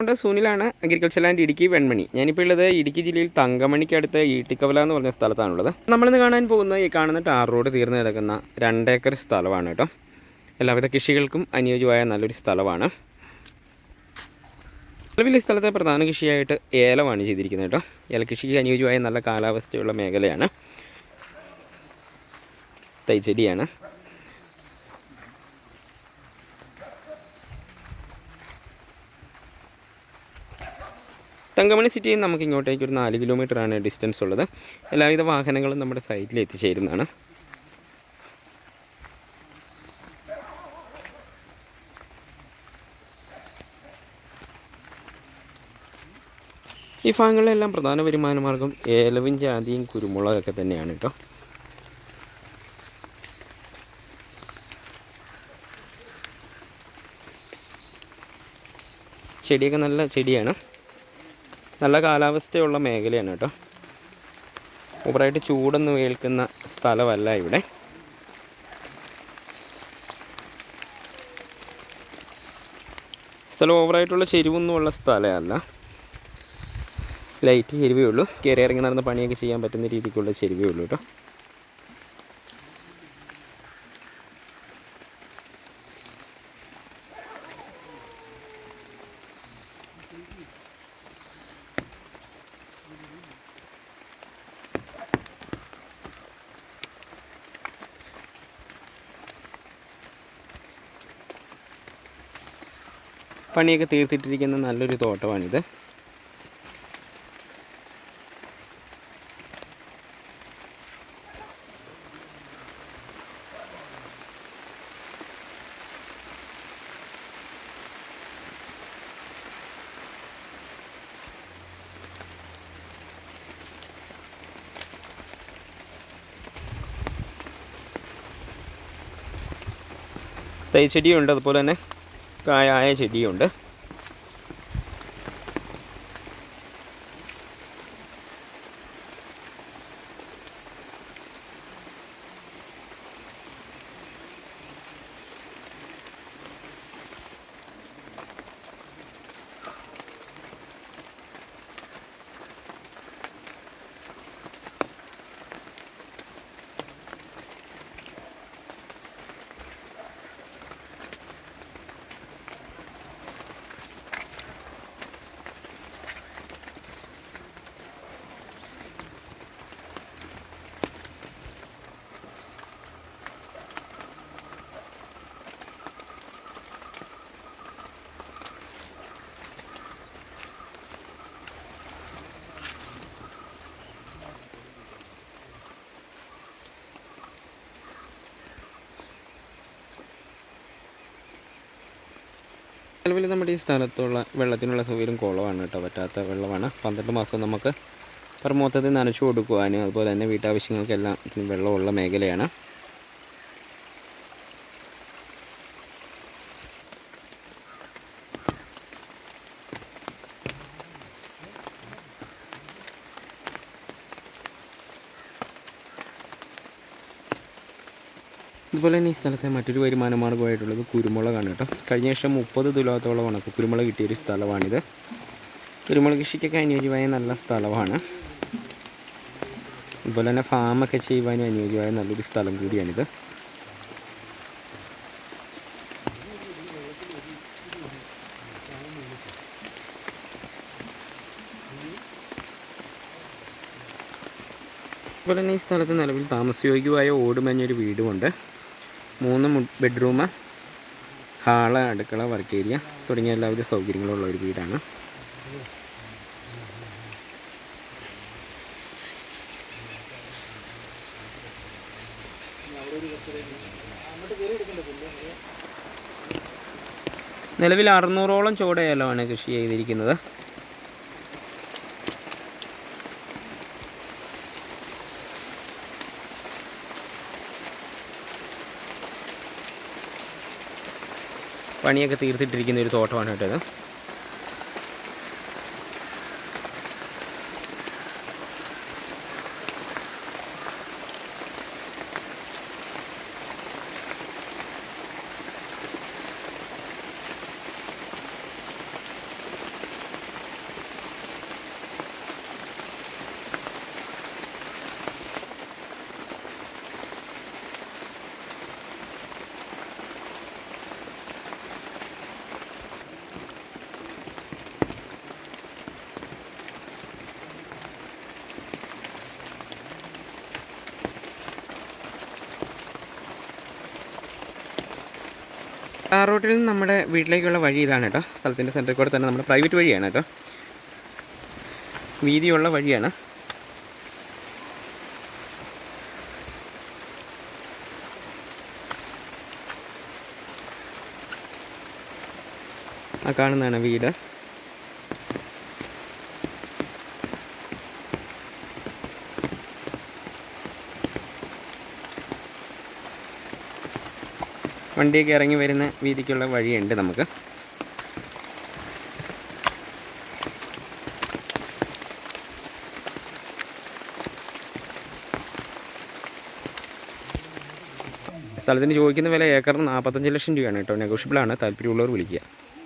കൊണ്ട് സൂനിലാണ് agriculture land Idukki Venmani. ഞാനിപ്പോൾ ഉള്ളത് ഇടുക്കി ജില്ലയിൽ തങ്കമണിക്കടുത്ത് ഈട്ടിക്കവല എന്ന് പറഞ്ഞ സ്ഥലത്താണുള്ളത്. നമ്മളിന്ന് കാണാൻ പോകുന്ന ഈ കാണുന്ന ടാർ റോഡ് തീർന്നു കിടക്കുന്ന രണ്ടേക്കർ സ്ഥലമാണ് കേട്ടോ. എല്ലാവിധ കൃഷികൾക്കും അനുയോജ്യമായ നല്ലൊരു സ്ഥലമാണ്. നിലവിൽ ഈ സ്ഥലത്തെ പ്രധാന കൃഷിയായിട്ട് ഏലമാണ് ചെയ്തിരിക്കുന്നത് കേട്ടോ. ഏലകൃഷിക്ക് അനുയോജ്യമായ നല്ല കാലാവസ്ഥയുള്ള മേഖലയാണ്. തൈച്ചെടിയാണ്. തങ്കമണി സിറ്റിയിൽ നിന്ന് നമുക്ക് ഇങ്ങോട്ടേക്ക് ഒരു നാല് കിലോമീറ്റർ ആണ് ഡിസ്റ്റൻസ് ഉള്ളത്. എല്ലാവിധ വാഹനങ്ങളും നമ്മുടെ സൈറ്റിൽ എത്തിച്ചേരുന്നതാണ്. ഈ ഭാഗങ്ങളിലെല്ലാം പ്രധാന വരുമാന മാർഗം ഏലവും ജാതിയും കുരുമുളകൊക്കെ തന്നെയാണ് കേട്ടോ. ചെടിയൊക്കെ നല്ല ചെടിയാണ്. നല്ല കാലാവസ്ഥയുള്ള മേഖലയാണ് കേട്ടോ. ഓവറായിട്ട് ചൂടൊന്നും ഏൽക്കുന്ന സ്ഥലമല്ല ഇവിടെ. സ്ഥലം ഓവറായിട്ടുള്ള ചെരുവൊന്നും ഉള്ള സ്ഥലമല്ല. ലൈറ്റ് ചെരുവേ ഉള്ളൂ. കയറി ഇറങ്ങി നടന്ന പണിയൊക്കെ ചെയ്യാൻ പറ്റുന്ന രീതിക്കുള്ള ചെരുവേ ഉള്ളൂ കേട്ടോ. പണിയൊക്കെ തീർത്തിട്ടിരിക്കുന്ന നല്ലൊരു തോട്ടമാണിത്. തൈച്ചെടിയുണ്ട് അതുപോലെ തന്നെ. കായായ ചെടിയുണ്ട് നിലവിൽ നമ്മുടെ ഈ സ്ഥലത്തുള്ള വെള്ളത്തിനുള്ള സൗകര്യം കുളമാണ് കേട്ടോ. പറ്റാത്ത വെള്ളമാണ്. പന്ത്രണ്ട് മാസം നമുക്ക് പരമോത്തത്തിൽ നനച്ചു കൊടുക്കുവാനും അതുപോലെ തന്നെ വീട്ടാവശ്യങ്ങൾക്കെല്ലാം വെള്ളമുള്ള മേഖലയാണ്. അതുപോലെ തന്നെ ഈ സ്ഥലത്തെ മറ്റൊരു വരുമാന മാർഗമായിട്ടുള്ളത് കുരുമുളകാണ് കേട്ടോ. കഴിഞ്ഞ വർഷം മുപ്പത് തുലാത്തോളം ഉണക്ക കുരുമുളക് കിട്ടിയൊരു സ്ഥലമാണിത്. കുരുമുളക് കൃഷിക്കൊക്കെ അനുയോജ്യമായ നല്ല സ്ഥലമാണ്. അതുപോലെ തന്നെ ഫാമൊക്കെ ചെയ്യുവാനും അനുയോജ്യമായ നല്ലൊരു സ്ഥലം കൂടിയാണിത്. അതുപോലെ തന്നെ ഈ സ്ഥലത്ത് നിലവിൽ താമസയോഗ്യമായ ഓടുമഞ്ഞൊരു വീടുമുണ്ട്. മൂന്ന് ബെഡ്റൂം ഹാൾ അടുക്കള വർക്ക് ഏരിയ തുടങ്ങിയ എല്ലാവിധ സൗകര്യങ്ങളുള്ള ഒരു വീടാണ്. നിലവിൽ അറുന്നൂറോളം ചോട ഏലമാണ് കൃഷി ചെയ്തിരിക്കുന്നത്. പണിയൊക്കെ തീർത്തിട്ടിരിക്കുന്ന ഒരു തോട്ടമാണ് കേട്ടോ ആ റോട്ടിൽ നിന്ന് നമ്മുടെ വീട്ടിലേക്കുള്ള വഴി ഇതാണ് കേട്ടോ. സ്ഥലത്തിന്റെ സെന്ററിൽ കൂടെ തന്നെ നമ്മുടെ പ്രൈവറ്റ് വഴിയാണ് കേട്ടോ. വീതിയുള്ള വഴിയാണ്. ആ കാണുന്നതാണ് വീട്. വണ്ടിയൊക്കെ ഇറങ്ങി വരുന്ന വീതിക്കുള്ള വഴിയുണ്ട് നമുക്ക്. സ്ഥലത്തിന് ചോദിക്കുന്ന വില ഏക്കറിന് നാൽപ്പത്തഞ്ച് ലക്ഷം രൂപയാണ് കേട്ടോ. നെഗോഷ്യബിളാണ് താല്പര്യമുള്ളവർ വിളിക്കുക.